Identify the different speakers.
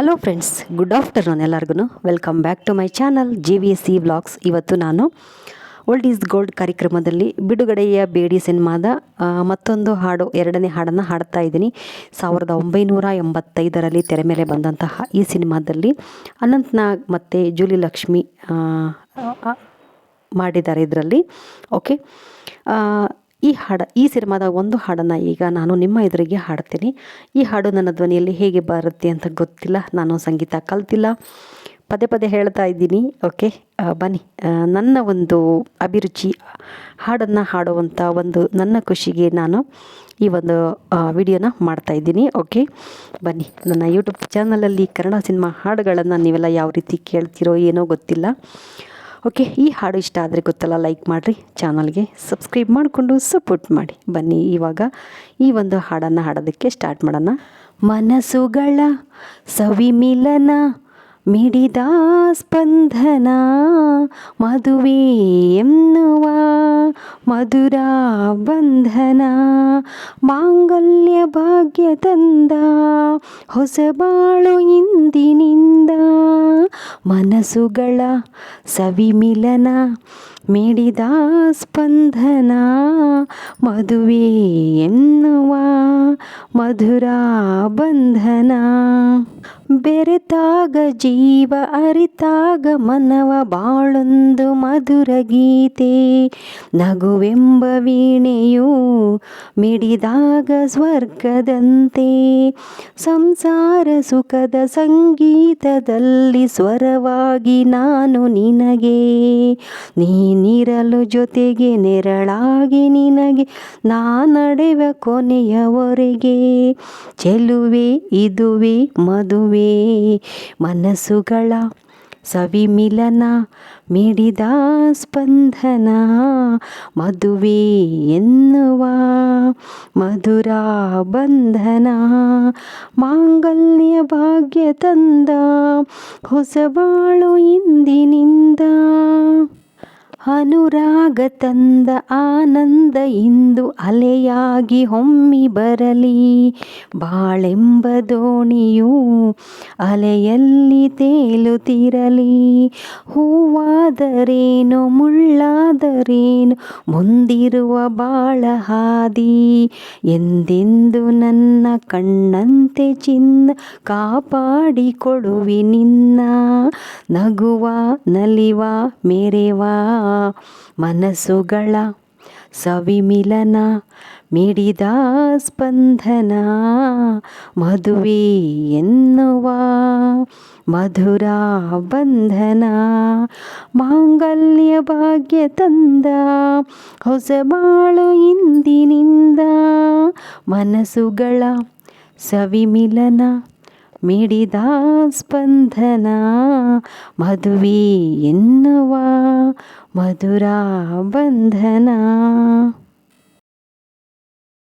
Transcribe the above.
Speaker 1: Hello friends good afternoon ಎಲ್ಲರಿಗೂ welcome back to my channel G V S C vlogs ಇವತ್ತು ನಾನು old is gold ಕಾರ್ಯಕ್ರಮದಲ್ಲಿ ಬಿಡುಗಡೆಯ ಬೇಡಿ ಸಿನಿಮಾದ ಮತ್ತೊಂದು ಹಾಡು, ಎರಡನೇ ಹಾಡನ್ನು ಹಾಡ್ತಾ ಇದ್ದೀನಿ. ಸಾವಿರದ ಒಂಬೈನೂರ ಎಂಬತ್ತೈದರಲ್ಲಿ ತೆರೆ ಮೇಲೆ ಬಂದಂತಹ ಈ ಸಿನಿಮಾದಲ್ಲಿ ಅನಂತ್ನಾಗ್ ಮತ್ತು ಜೂಲಿ ಲಕ್ಷ್ಮಿ ಮಾಡಿದ್ದಾರೆ ಇದರಲ್ಲಿ. ಓಕೆ ಈ ಹಾಡು, ಈ ಸಿನಿಮಾದ ಒಂದು ಹಾಡನ್ನು ಈಗ ನಾನು ನಿಮ್ಮ ಎದುರಿಗೆ ಹಾಡ್ತೀನಿ. ಈ ಹಾಡು ನನ್ನ ಧ್ವನಿಯಲ್ಲಿ ಹೇಗೆ ಬರುತ್ತೆ ಅಂತ ಗೊತ್ತಿಲ್ಲ. ನಾನು ಸಂಗೀತ ಕಲ್ತಿಲ್ಲ. ಪದೇ ಪದೇ ಹೇಳ್ತಾ ಇದ್ದೀನಿ, ಓಕೆ? ಬನ್ನಿ. ನನ್ನ ಒಂದು ಅಭಿರುಚಿ, ಹಾಡನ್ನು ಹಾಡುವಂಥ ಒಂದು ನನ್ನ ಖುಷಿಗೆ ನಾನು ಈ ಒಂದು ವಿಡಿಯೋನ ಮಾಡ್ತಾ ಇದ್ದೀನಿ, ಓಕೆ? ಬನ್ನಿ. ನನ್ನ ಯೂಟ್ಯೂಬ್ ಚಾನಲಲ್ಲಿ ಕನ್ನಡ ಸಿನಿಮಾ ಹಾಡುಗಳನ್ನು ನೀವೆಲ್ಲ ಯಾವ ರೀತಿ ಕೇಳ್ತಿರೋ ಏನೋ ಗೊತ್ತಿಲ್ಲ. ಓಕೆ, ಈ ಹಾಡು ಇಷ್ಟ ಆದರೆ ಗೊತ್ತಲ್ಲ, ಲೈಕ್ ಮಾಡಿರಿ, ಚಾನಲ್ಗೆ ಸಬ್ಸ್ಕ್ರೈಬ್ ಮಾಡಿಕೊಂಡು ಸಪೋರ್ಟ್ ಮಾಡಿ. ಬನ್ನಿ, ಇವಾಗ ಈ ಒಂದು ಹಾಡನ್ನು ಹಾಡೋದಕ್ಕೆ ಸ್ಟಾರ್ಟ್ ಮಾಡೋಣ. ಮನಸ್ಸುಗಳ ಸವಿಮಿಲನ, ಮಿಡಿದ ಸ್ಪಂದನ, ಮದುವೆ ಎನ್ನುವ ಮಧುರ ಬಂಧನ, ಮಾಂಗಲ್ಯ ಭಾಗ್ಯ ತಂದ ಹೊಸಬಾಳು ಇಂದಿನಿಂದ ಮನಸ್ಸುಗಳ ಸವಿಮಿಲನ ಮೇಡಿದ ಸ್ಪಂದನ ಮದುವೆ ಎನ್ನುವ ಮಧುರ ಬಂಧನ. ಬೆರೆತಾಗ ಜೀವ ಅರಿತಾಗ ಮನವ ಬಾಳೊಂದು ಮಧುರ ಗೀತೆ. ನಗುವೆಂಬ ವೀಣೆಯು ಮಿಡಿದಾಗ ಸ್ವರ್ಗದಂತೆ. ಸಂಸಾರ ಸುಖದ ಸಂಗೀತದಲ್ಲಿ ಸ್ವರವಾಗಿ ನಾನು ನಿನಗೆ. ನೀನಿರಲು ಜೊತೆಗೆ ನೆರಳಾಗಿ ನಿನಗೆ. ನಾ ನಡೆವ ಕೊನೆಯವರೆಗೆ. ಚೆಲುವೆ, ಇದುವೆ, ಮದುವೆ ಮನಸ್ಸುಗಳ ಸವಿಮಿಲನ ಮಿಡಿದ ಸ್ಪಂದನ ಮದುವೆ ಎನ್ನುವ ಮಧುರ ಬಂಧನ ಮಾಂಗಲ್ಯ ಭಾಗ್ಯ ತಂದ ಹೊಸಬಾಳು ಇಂದಿನಿಂದ. ಅನುರಾಗ ತಂದ ಆನಂದ ಇಂದು ಅಲೆಯಾಗಿ ಹೊಮ್ಮಿ ಬರಲಿ. ಬಾಳೆಂಬ ದೋಣಿಯು ಅಲೆಯಲ್ಲಿ ತೇಲುತ್ತಿರಲಿ. ಹೂವಾದರೇನು, ಮುಳ್ಳಾದರೇನು, ಮುಂದಿರುವ ಬಾಳ ಹಾದಿ. ಎಂದೆಂದು ನನ್ನ ಕಣ್ಣಂತೆ ಚಿನ್ನ ಕಾಪಾಡಿಕೊಡುವಿ ನಿನ್ನ ನಗುವ, ನಲಿವ, ಮೇರೆವಾ ಮನಸ್ಸುಗಳ ಸವಿಮಿಲನ, ಮಿಡಿದ ಸ್ಪಂದನ, ಮದುವೆ ಎನ್ನುವ ಮಧುರ ಬಂಧನ, ಮಾಂಗಲ್ಯ ಭಾಗ್ಯ ತಂದ, ಹೊಸ ಬಾಳು ಇಂದಿನಿಂದ ಮನಸ್ಸುಗಳ ಸವಿಮಿಲನ ಮಿಡಿದ ಸ್ಪಂದನ ಮದುವೆ ಎನ್ನುವ ಮಧುರ ಬಂಧನ.